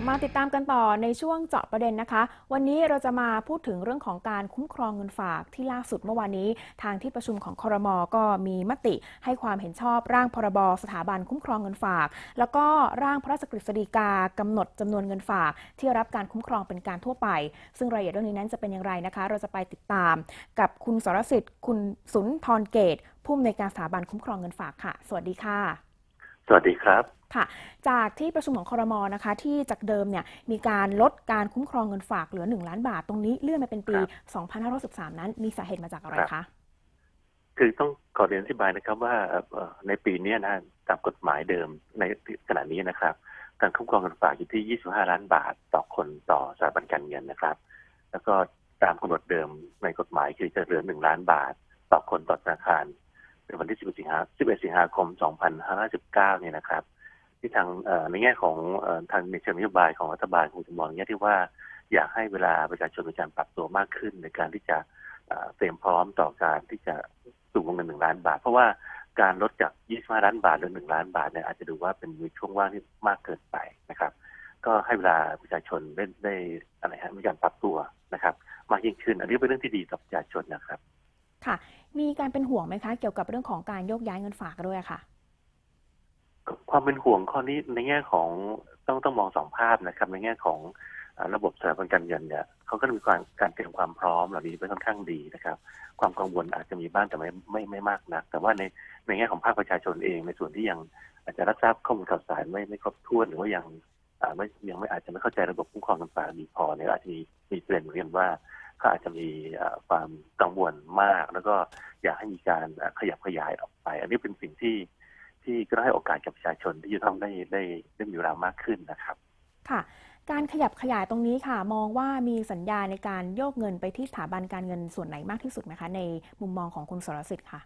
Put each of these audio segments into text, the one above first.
ลับมาติดตามกันต่อในช่วงเจาะประเด็นนะคะ วันนี้เราจะมาพูดถึงเรื่องของการคุ้มครองเงินฝากที่ล่าสุดเมื่อวานนี้ ทางที่ประชุมของคอรมอก็มีมติให้ความเห็นชอบร่างพรบสถาบันคุ้มครองเงินฝาก แล้วก็ร่างพระราชกฤษฎีกากำหนดจำนวนเงินฝาก ที่รับการคุ้มครองเป็นการทั่วไป ซึ่งรายละเอียดเรื่องนี้นั้นจะเป็นอย่างไรนะคะ เราจะไปติดตามกับคุณสรสิทธิ์ คุณสุนทรเกตผู้อำนวยการสถาบันคุ้มครองเงินฝากค่ะ สวัสดีค่ะ สวัสดีครับ ค่ะ จากที่ประชุมของคอรมอนะคะ ที่จากเดิมเนี่ยมีการลดการคุ้มครองเงินฝากเหลือ 1 ล้านบาท ตรงนี้เลื่อนมาเป็นปีครับ2513นั้นมีสาเหตุมาจากอะไรครับคะ คือต้องขอเรียนอธิบายนะครับว่าเอ่อในปีเนี้ยนะตามกฎหมายเดิมในขณะนี้นะครับ การคุ้มครองเงินฝากอยู่ที่ 25 ล้านบาทต่อคนต่อสถาบันการเงินนะครับ แล้วก็ตามกำหนดเดิมในกฎหมายคือจะเหลือ 1 ล้านบาท ต่อคนต่อธนาคารในวันที่ 11 สิงหา11 สิงหาคม 2519 เนี่ยนะครับ ที่ทางในแง่ของทางในเชิงนโยบายของรัฐบาลคงจะมองในแง่ที่ว่าอยากให้เวลาประชาชนมีการปรับตัวมากขึ้น ในการที่จะเตรียมพร้อมต่อการที่จะสู่วงเงินหนึ่งล้านบาท เพราะว่าการลดจาก 25 ล้านบาทเหลือหนึ่งล้านบาทเนี่ยอาจจะดูว่าเป็นมีช่วงว่างที่มากเกินไปนะครับ ก็ให้เวลาประชาชนได้ได้อะไรฮะมีการปรับตัวนะครับ มากยิ่งขึ้น อันนี้เป็นเรื่องที่ดีต่อประชาชนนะครับ ค่ะ มีการเป็นห่วงไหมคะ เกี่ยวกับเรื่องของการโยกย้ายเงินฝากด้วยค่ะ ความเป็นห่วงข้อนี้ในแง่ของต้องต้องมองสองภาพนะครับ ในแง่ของอระบบสถาบันการเงินเนี่ยเขาก็มีความการเตรียมความพร้อมเหล่านี้ไว้ค่อนข้างดีนะครับ ความกังวลอาจจะมีบ้างแต่ไม่ไม่ไม่มากนัก แต่ว่าในในแง่ของภาคประชาชนเองในส่วนที่ยังอาจจะรับทราบข้อมูลข่าวสารไม่ไม่ครบถ้วนหรือว่ายังไม่ยังไม่อาจจะไม่เข้าใจระบบคุ้มครองเงินฝากดีพอเนี่ยอาจจะมีมีประเด็นเหมือนกันว่าเขาอาจจะมีความกังวลมาก แล้วก็อยากให้มีการขยับขยายออกไป อันนี้เป็นสิ่งที่ ที่ก็ได้ให้โอกาสกับประชาชนที่จะต้องได้ได้ได้มีเวลามากขึ้นนะครับ ค่ะ การขยับขยายตรงนี้ค่ะ มองว่ามีสัญญาในการโยกเงินไปที่สถาบันการเงินส่วนไหนมากที่สุดไหมคะ ในมุมมองของคุณสรสิทธิ์ค่ะ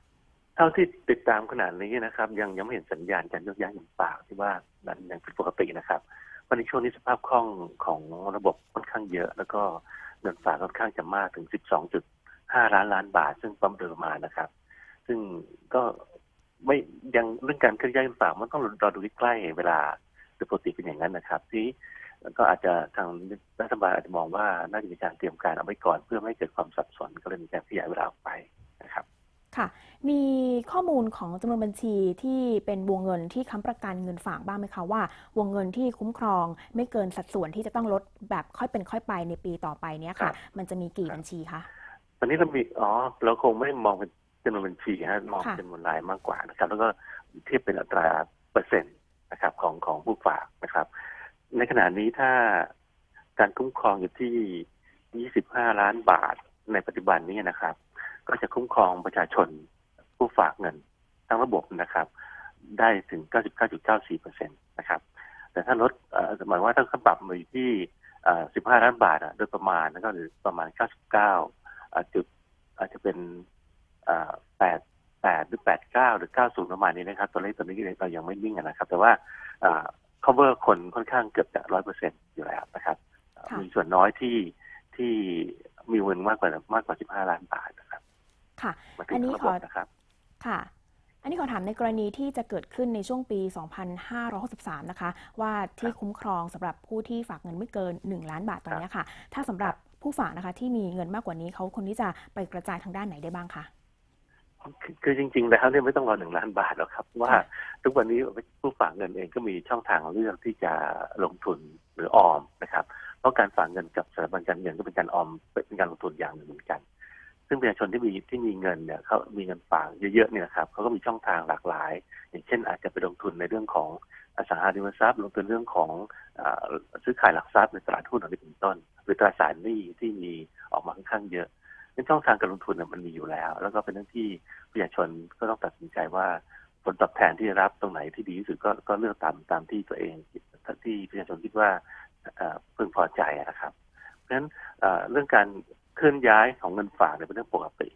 เท่าที่ติดตามขนาดนี้นะครับ ยังยังไม่เห็นสัญญาณการยกย้ายเงินฝากที่ว่านั้นยังผิดปกตินะครับเพราะในช่วงนี้สภาพคล่องของระบบค่อนข้างเยอะ แล้วก็เงินฝากค่อนข้างจะมากถึง 12.5 ล้านล้านบาท ซึ่งประเมินมานะครับ ซึ่งก็ ไม่ยังเรื่องการเคลื่อนย้ายเงินฝากมันต้องรอดูใกล้ๆเวลาโดยปกติเป็นอย่างนั้นนะครับ ที่ก็อาจจะทางรัฐบาลอาจจะมองว่าน่าจะมีการเตรียมการเอาไว้ก่อน เพื่อไม่ให้เกิดความสับสนก็เลยมีการขยายเวลาออกไปนะครับ ค่ะ มีข้อมูลของจำนวนบัญชีที่เป็นวงเงินที่ค้ำประกันเงินฝากบ้างไหมคะว่า วงเงินที่คุ้มครองไม่เกินสัดส่วนที่จะต้องลดแบบค่อยเป็นค่อยไปในปีต่อไปเนี้ยครัค่ะบมันจะมีกี่บัญชีคะตอนนี้เรามีอ๋อเราคงไม่มองเป็น จำนวนบัญชีฮะมองค่ะจำนวนรายมากกว่านะครับ แล้วก็เทียบเป็นอัตราเปอร์เซ็นต์นะครับของของผู้ฝากนะครับ ในขณะนี้ถ้าการคุ้มครองอยู่ที่ 25 ล้านบาทในปัจจุบันนี้นะครับ ก็จะคุ้มครองประชาชนผู้ฝากเงินทั้งระบบนะครับ ได้ถึง 99.94เปอร์เซ็นต์นะครับ แต่ถ้าลดเอ่อหมายว่าถ้าปรับมาอยู่ที่เอ่อ15 ล้านบาทอะโดยประมาณแล้วก็หรือประมาณ 99อ่าจุดอาจจะเป็น อ่า8 8หรือ89หรือ90ประมาณนี้นะครับ ตัวเลขตัวนี้เรายังไม่นิ่งอะนะครับ แต่ว่าอ่า cover คนค่อนข้างเกือบจะ100%อยู่แล้วนะครับค่ะมีส่วนน้อยที่ที่มีเงินมากกว่ามากกว่า15ล้านบาทนะครับ ค่ะมาถึอังนนี้ระขบอบนะครับ ค่ะอันนี้ขอถามในกรณีที่จะเกิดขึ้นในช่วงปี 2563 นะคะ ว่าที่คุ้มครองสำหรับผู้ที่ฝากเงินไม่เกิน 1 ล้านบาทตรงเนี้ยค่ะ ถ้าสำหรับผู้ฝากนะคะที่มีเงินมากกว่านี้เขาคนที่จะไปกระจายทางด้านไหนได้บ้างคะ คือจริง ๆ แล้วเนี่ยไม่ต้องรอหนึ่งล้านบาทหรอกครับ ว่าทุกวันนี้ผู้ฝากเงินเองก็มีช่องทางเลือกที่จะลงทุนหรือออมนะครับ เพราะการฝากเงินกับสถาบันการเงินก็เป็นการออมเป็นการลงทุนอย่างหนึ่งเหมือนกัน ซึ่งประชาชนที่มีที่มีเงินเนี่ยเขามีเงินฝากเยอะๆเนี่ยนะครับเขาก็มีช่องทางหลากหลาย อย่างเช่น อาจจะไปลงทุนในเรื่องของอสังหาริมทรัพย์ลงทุนเรื่องของอซื้อขายหลักทรัพย์ในตลาดหุ้นอะไรเป็นต้น หรือตราสารหนี้ที่มีออกมาค่อนข้างเยอะ นั้นช่องทางการลงทุนเนี่ยมันมีอยู่แล้ว แล้วก็เป็นเรื่องที่ประชาชนก็ต้องตัดสินใจว่าผลตอบแทนที่ได้รับตรงไหนที่ดีที่สุดก็ก็เลือกตามตามที่ตัวเองที่ประชาชนคิดว่าเอ่อพึงพอใจนะครับเพราะฉะนั้นเรื่องการเคลื่อนย้ายของเงินฝากเนี่ยเป็นเรื่องปกติ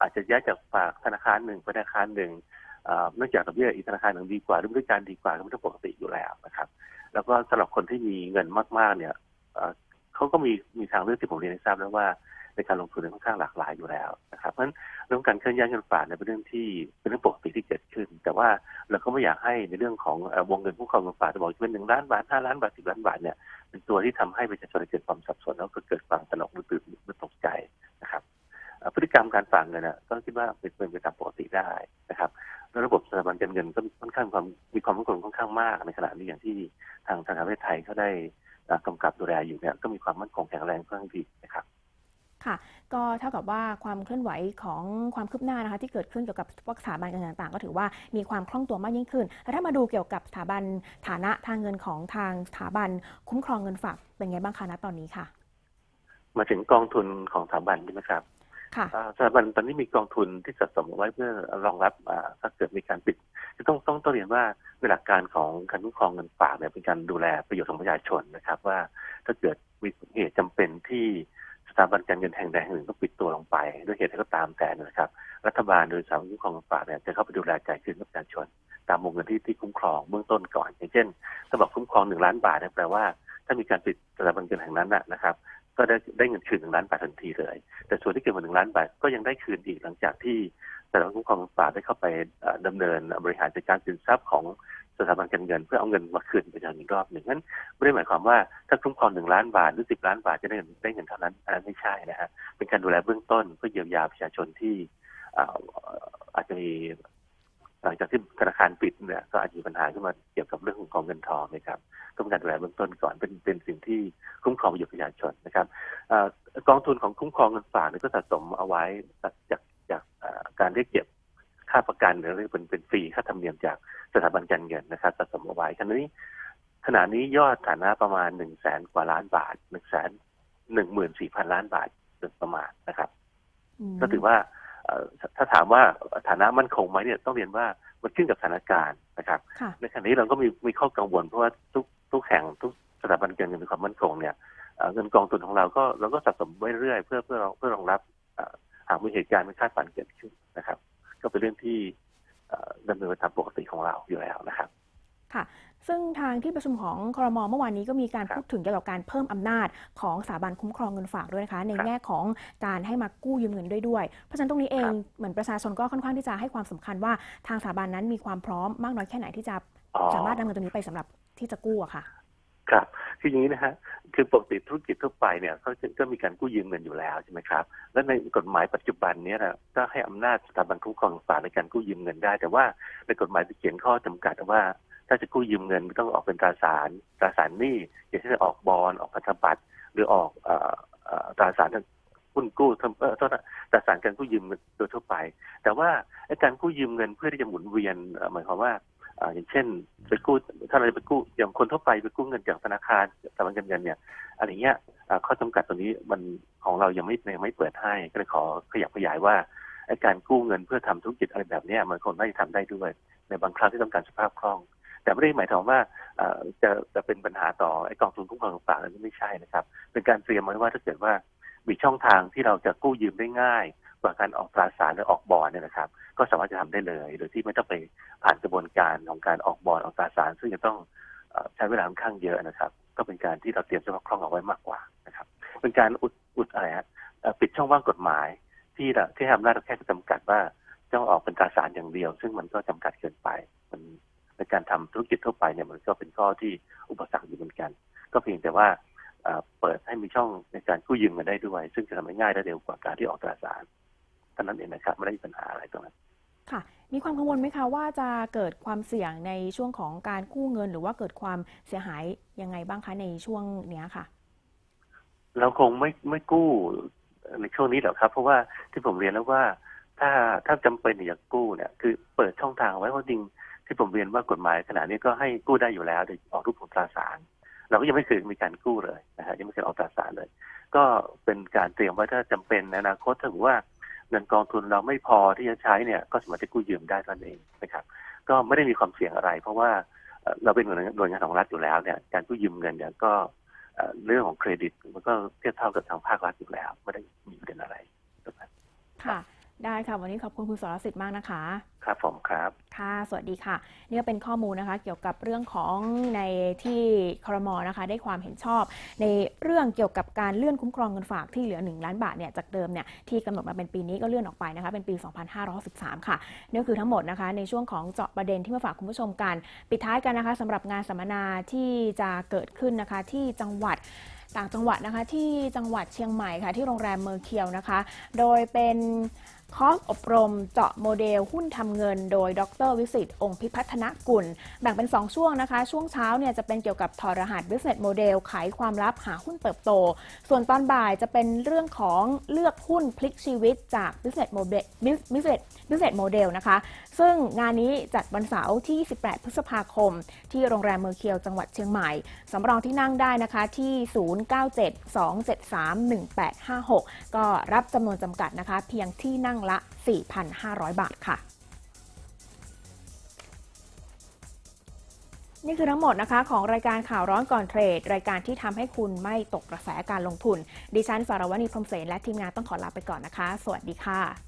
อาจจะย้ายจากฝากธนาคารหนึ่งไปธนาคารหนึ่งเนื่องจากดอกเบี้ยอีกธนาคารหนึ่งดีกว่าหรือบริการดีกว่าก็เป็นเรื่องปกติอยู่แล้วนะครับ แล้วก็สำหรับคนที่มีเงินมากๆเนี่ยเขาก็มีมีทางเลือกที่ผมเรียนให้ทราบแล้วว่า ในการลงทุนเนี่ยค่อนข้างหลากหลายอยู่แล้วนะครับเพราะฉะนั้นเรื่องการเคลื่อนย้ายเงินฝากเป็นเรื่องที่เป็นเรื่องปกติที่เกิดขึ้น แต่ว่าเราก็ไม่อยากให้ในเรื่องของวงเงินผู้ครองเงินฝากจะบอกเป็นหนึ่งล้านบาทห้าล้านบาทสิบล้านบาทเนี่ยเป็นตัวที่ทำให้ประชาชนเกิดความสับสนแล้วก็เกิดความตระหนกหรือตื่นหรือตกใจนะครับพฤติกรรมการฝากเงินน่ะก็คิดว่าเป็นเป็นไปตามปกติได้นะครับแล้วระบบสถาบันการเงินก็ค่อนข้างความมีความมั่นคงค่อนข้างมากในขณะนี้อย่างที่ทางธนาคารไทยเขาได้กำกับดูแลอยู่เนี่ยก็มีความมั่นคงแข็งแรงค่อนข้างดีนะครับ ค่ะ ก็เท่ากับว่าความเคลื่อนไหวของความคืบหน้านะคะ ที่เกิดขึ้นเกี่ยวกับพวกสถาบันการเงินต่างๆ ก็ถือว่ามีความคล่องตัวมากยิ่งขึ้น แล้วถ้ามาดูเกี่ยวกับสถาบันฐานะทางเงินของทางสถาบันคุ้มครองเงินฝากเป็นไงบ้างคะณตอนนี้ค่ะ มาถึงกองทุนของสถาบันใช่ไหมครับค่ะอ่าสถาบันตอนนี้มีกองทุนที่สะสมเอาไว้เพื่อรองรับอ่าถ้าเกิดมีการปิดคือต้องต้องต้องเรียนว่าในหลักการของการคุ้มครองเงินฝากเนี่ยเป็นการดูแลประโยชน์ของประชาชนนะครับ ว่าถ้าเกิดมีเหตุจำเป็นที่ส ถาบันการเงินแห่งใดแห่งหนึ่งต้องปิดตัวลงไป ด้วยเหตุใดก็ตามแต่นะครับ รัฐบาลโดยสถาบันคุ้มครองเงินฝากเนี่ยจะเข้าไปดูแลจ่ายคืนกับประชาชน ตามวงเงินที่ที่คุ้มครองเบื้องต้นก่อน อย่างเช่นถ้าบอกคุ้มครองหนึ่งล้านบาทเนี่ยแปลว่า ถ้ามีการปิดสถาบันการเงินแห่งนั้นนะนะครับ ก็ได้ได้เงินคืนหนึ่งล้านบาททันทีเลย แต่ส่วนที่เกินกว่าหนึ่งล้านบาทก็ยังได้คืนอีกหลังจากที่สถาบันคุ้มครองเงินฝากได้เข้าไปเอ่อดำเนินบริหารจัดการสินทรัพย์ของ สถาบันการเงินเพื่อเอาเงินมาคืนประชาชนอีกรอบหนึ่งนั้นไม่ได้หมายความว่าถ้าคุ้มครองหนึ่งล้านบาทหรือสิบล้านบาทจะได้เงินได้เงินเท่านั้นอันนั้นไม่ใช่นะฮะเป็นการดูแลเบื้องต้นเพื่อเยียวยาประชาชนที่เอ่อาจจะมีหลังจากที่ธนาคารปิดเนี่ยก็อาจจะมีปัญหาขึ้นมาเกี่ยวกับเรื่องของเงินทองนะครับก็เป็นการดูแลเบื้องต้นก่อนเป็นเป็นสิ่งที่คุ้มครองประโยชน์ประชาชนนะครับอกองทุนของคุ้มครองเงินฝากเนี่ยก็สะสมเอาไว้จากจากกเอ่อการเรียกเก็บ ค่าประกันหรือเรียกเป็นเป็นฟรีค่าธรรมเนียมจากสถาบันการเงินนะครับสะสมเอาไว้ขณะนี้ขณะนี้ยอดฐานะประมาณหนึ่งแสนกว่าล้านบาทหนึ่งแสนหนึ่งหมื่นสี่พันล้านบาทโดยประมาณนะครับอืมก็ถือว่าเอ่อถ้าถามว่าฐานะมั่นคงไหมเนี่ยต้องเรียนว่ามันขึ้นกับสถานการณ์นะครับค่ะในขณะนี้เราก็มีมีข้อกังวลเพราะว่าทุกทุกแห่งทุกสถาบันการเงินมีความมั่นคงเนี่ยเอ่อเงินกองทุนของเราก็เราก็สะสมไว้เรื่อยเพื่อเพื่อรองเพื่อรองรับเอ่อหากมีเหตุการณ์ไม่คาดฝันเกิดขึ้นนะครับ ก็เป็นเรื่องที่เอ่อดำเนินไปตามปกติของเราอยู่แล้วนะครับค่ะ ซึ่งทางที่ประชุมของครมเมื่อวานนี้ก็มีการครับพูดถึงเกี่ยวกับการเพิ่มอำนาจของสถาบันคุ้มครองเงินฝากด้วยนะคะ ในครับแง่ของการให้มากู้ยืมเงินด้วยด้วย เพราะฉะนั้นตรงนี้เองครับเหมือนประชาชนก็ค่อนข้างที่จะให้ความสำคัญว่าทางสถาบันนั้นมีความพร้อมมากน้อยแค่ไหนที่จะอ๋อสามารถนำเงินตรงนี้ไปสำหรับที่จะกู้อะค่ะ ครับคืออย่างนี้นะฮะคือปกติธุรกิจทั่วไปเนี่ยเขาก็มีการกู้ยืมเงินอยู่แล้วใช่ไหมครับ และในกฎหมายปัจจุบันนี้นะก็ให้อำนาจสถาบันคุ้มครองฝากในการกู้ยืมเงินได้ แต่ว่าในกฎหมายจะเขียนข้อจำกัดว่า ถ้าจะกู้ยืมเงินต้องออกเป็นตราสารตราสารหนี้อย่างเช่นออกบอลออกพันธบัตรหรือออกอ่อเอ่อตราสารทางหุ้นกู้ทเอ่อโทษนตราสารการกู้ยืมเงินโดยทั่วไป แต่ว่าการกู้ยืมเงินเพื่อที่จะหมุนเวียนหมายความว่า อย่างเช่นไปกู้ถ้าเราจะไปกู้อย่างคนทั่วไปไปกู้เงินจากธนาคารสถาบันการเงินเนี่ยอะไรเงี้ยเอ่อข้อจำกัดตัวนี้มันของเรายังไม่ยังไม่เปิดให้ก็เลยขอขยับขยายว่าการกู้เงินเพื่อทำธุรกิจอะไรแบบนี้มันคนน่าจะทำได้ด้วย ในบางครั้งที่ต้องการสภาพคล่อง แต่ไม่ได้หมายถึงว่าจะจะเป็นปัญหาต่อไอ้กองทุนคุ้มครองฝากนั้นไม่ใช่นะครับ เป็นการเตรียมไว้ว่าถ้าเกิดว่ามีช่องทางที่เราจะกู้ยืมได้ง่าย กว่าการออกตราสารหรือออกบอลเนี่ยนะครับ ก็สามารถจะทำได้เลย โดยที่ไม่ต้องไปผ่านกระบวนการของการออกบอลออกตราสาร ซึ่งจะต้องใช้เวลาค่อนข้างเยอะนะครับ ก็เป็นการที่เราเตรียมสภาพคล่องเอาไว้มากกว่านะครับ เป็นการอุดอุดอะไรฮะปิดช่องว่างกฎหมาย ที่ที่ให้อำนาจเราแค่จำกัดว่าต้องออกเป็นตราสารอย่างเดียว ซึ่งมันก็จำกัดเกินไปมันในการทำธุรกิจทั่วไปเนี่ยมันก็เป็นข้อที่อุปสรรคอยู่เหมือนกัน ก็เพียงแต่ว่าเปิดให้มีช่องในการกู้ยืมเงินได้ด้วย ซึ่งจะทำให้ง่ายและเร็วกว่าการที่ออกตราสาร ท่านั้นเองนะครับไม่ได้มีปัญหาอะไรตรงนั้นค่ะ มีความกังวลไหมคะว่าจะเกิดความเสี่ยงในช่วงของการกู้เงิน หรือว่าเกิดความเสียหายยังไงบ้างคะในช่วงเนี้ยค่ะ เราคงไม่ไม่กู้ในช่วงนี้หรอกครับ เพราะว่าที่ผมเรียนแล้วว่า ถ้าถ้าจำเป็นอยากกู้เนี่ย คือเปิดช่องทางไว้เพราะจริงที่ผมเรียนว่ากฎหมายขณะนี้ก็ให้กู้ได้อยู่แล้วโดยออกรูปของตราสารเราก็ยังไม่เคยมีการกู้เลยนะฮะยังไม่เคยออกตราสารเลย ก็เป็นการเตรียมไว้ถ้าจำเป็นในอนาคตถ้าถือว่า เงินกองทุนเราไม่พอที่จะใช้เนี่ยก็สามารถจะกู้ยืมได้ตนเองนะครับ ก็ไม่ได้มีความเสี่ยงอะไร เพราะว่าเราเป็นหน่วยงานหน่วยงานของรัฐอยู่แล้วเนี่ยการกู้ยืมเงินเนี่ยก็เรื่องของเครดิตมันก็เทียบเท่ากับทางภาครัฐอยู่แล้วไม่ได้มีประเด็นอะไรค่ะ ได้ค่ะ วันนี้ขอบคุณคุณสรสิทธิ์มากนะคะ ครับผมครับ ค่ะ สวัสดีค่ะ นี่ก็เป็นข้อมูลนะคะ เกี่ยวกับเรื่องของในที่ครมนะคะ ได้ความเห็นชอบ ในเรื่องเกี่ยวกับการเลื่อนคุ้มครองเงินฝากที่เหลือ 1 ล้านบาทเนี่ยจากเดิมเนี่ยที่กำหนดมาเป็นปีนี้ก็เลื่อนออกไปนะคะเป็นปี 2563 ค่ะนี่ก็คือทั้งหมดนะคะ ในช่วงของเจาะประเด็นที่มาฝากคุณผู้ชมกัน ปิดท้ายกันนะคะสำหรับงานสัมมนาที่จะเกิดขึ้นนะคะที่จังหวัดต่างจังหวัดนะคะที่จังหวัดเชียงใหม่ค่ะที่โรงแรมเมอร์เคียวนะคะ โดยเป็น คอร์สอบรมเจาะโมเดลหุ้นทำเงิน โดยดรวิสิตองค์พิพัฒนกุล แบ่งเป็น 2 ช่วงนะคะ ช่วงเช้าเนี่ยจะเป็นเกี่ยวกับถอดรหัส business model ไขความลับหาหุ้นเติบโต ส่วนตอนบ่ายจะเป็นเรื่องของเลือกหุ้นพลิกชีวิตจาก business model business business model นะคะ ซึ่งงานนี้จัดวันเสาร์ที่ 18 พฤษภาคม ที่โรงแรมเมอร์เคียวจังหวัดเชียงใหม่ สำรองที่นั่งได้นะคะที่ 0972731856 ก็รับจำนวนจำกัดนะคะ เพียงที่นั่งละ 4,500 บาทค่ะนี่คือทั้งหมดนะคะของรายการข่าวร้อนก่อนเทรด รายการที่ทำให้คุณไม่ตกกระแสการลงทุน ดิฉันสารวณีพรมเสนและทีมงานต้องขอลาไปก่อนนะคะ สวัสดีค่ะ